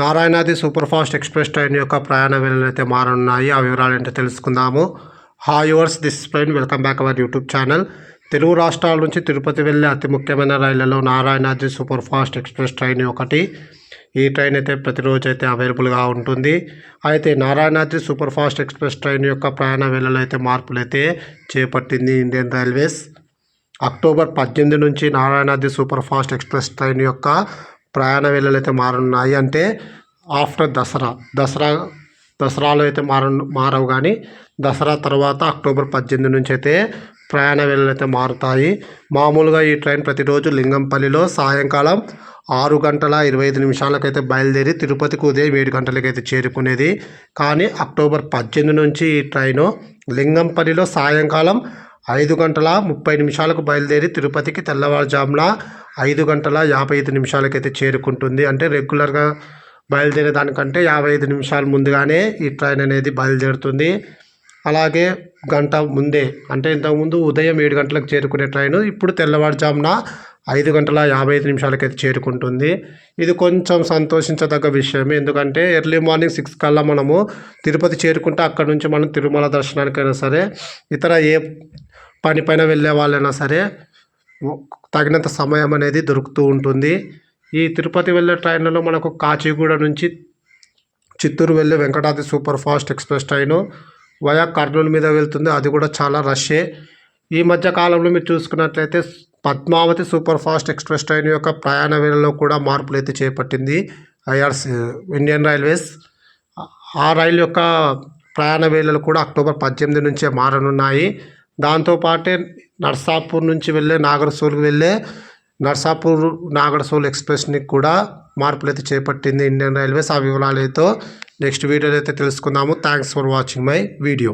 నారాయణాది super fast express train యొక్క ప్రయాణ వేళలు అయితే మారనున్నాయి. ఆ వివరాలు ఏంటో తెలుసుకుందాము. Hi yours this train. Welcome back our YouTube channel. Telugu రాష్ట్రాల నుంచి తిరుపతి వెళ్ళే అతి ముఖ్యమైన రైళ్ళలో Narayanadri super fast express train ఒకటి. ఈ ట్రైన్ అయితే ప్రతిరోజు అయితే అవైలబుల్గా ఉంటుంది. అయితే Narayanadri super fast express train యొక్క ప్రయాణ వేళలు అయితే మార్పులు అయితే చేపట్టింది ఇండియన్ రైల్వేస్. అక్టోబర్ పద్దెనిమిది నుంచి Narayanadri super fast express train యొక్క ప్రయాణ వేళలు అయితే మారున్నాయి అంటే ఆఫ్టర్ దసరా. దసరా దసరాలో అయితే మార మారవు కానీ దసరా తర్వాత అక్టోబర్ పద్దెనిమిది నుంచి అయితే ప్రయాణ వేళలు అయితే మారుతాయి. మామూలుగా ఈ ట్రైన్ ప్రతిరోజు లింగంపల్లిలో సాయంకాలం ఆరు గంటల ఇరవై ఐదు నిమిషాలకైతే బయలుదేరి తిరుపతికి ఉదయం ఏడు గంటలకైతే చేరుకునేది. కానీ అక్టోబర్ పద్దెనిమిది నుంచి ఈ ట్రైను లింగంపల్లిలో సాయంకాలం ఐదు గంటల ముప్పై నిమిషాలకు బయలుదేరి తిరుపతికి తెల్లవారుజామున ఐదు గంటల యాభై ఐదు నిమిషాలకైతే చేరుకుంటుంది. అంటే రెగ్యులర్గా బయలుదేరే దానికంటే యాభై ఐదు నిమిషాలు ముందుగానే ఈ ట్రైన్ అనేది బయలుదేరుతుంది. అలాగే గంట ముందే అంటే ఇంతకుముందు ఉదయం ఏడు గంటలకు చేరుకునే ట్రైన్ ఇప్పుడు తెల్లవారుజామున ఐదు గంటల యాభై ఐదు నిమిషాలకైతే చేరుకుంటుంది. ఇది కొంచెం సంతోషించదగ్గ విషయం ఎందుకంటే ఎర్లీ మార్నింగ్ సిక్స్ కల్లా మనము తిరుపతి చేరుకుంటే అక్కడ నుంచి మనం తిరుమల దర్శనానికైనా సరే ఇతర ఏ పని పైన వెళ్ళే వాళ్ళైనా సరే తగినంత సమయం అనేది దొరుకుతూ ఉంటుంది. ఈ తిరుపతి వెళ్ళే ట్రైన్లలో మనకు కాచిగూడ నుంచి చిత్తూరు వెళ్ళే Venkatadri super fast express train via Kurnool మీద వెళ్తుంది. అది కూడా చాలా రష్యే ఈ మధ్య కాలంలో మీరు చూసుకున్నట్లయితే Padmavati super fast express train యొక్క ప్రయాణ వేళలో కూడా మార్పులు అయితే చేపట్టింది ఐఆర్స్ ఇండియన్ రైల్వేస్. ఆ రైలు యొక్క ప్రయాణ వేళలు కూడా అక్టోబర్ పద్దెనిమిది నుంచే మారనున్నాయి. దాంతోపాటే నర్సాపూర్ నుంచి వెళ్ళే నాగరసోల్కి వెళ్ళే నర్సాపూర్ నాగరసోల్ ఎక్స్ప్రెస్ని కూడా మార్పులు అయితే చేపట్టింది ఇండియన్ రైల్వేస్ ఆ వివరాలతో నెక్స్ట్ వీడియోలో అయితే తెలుసుకుందాము. Thanks for watching my video.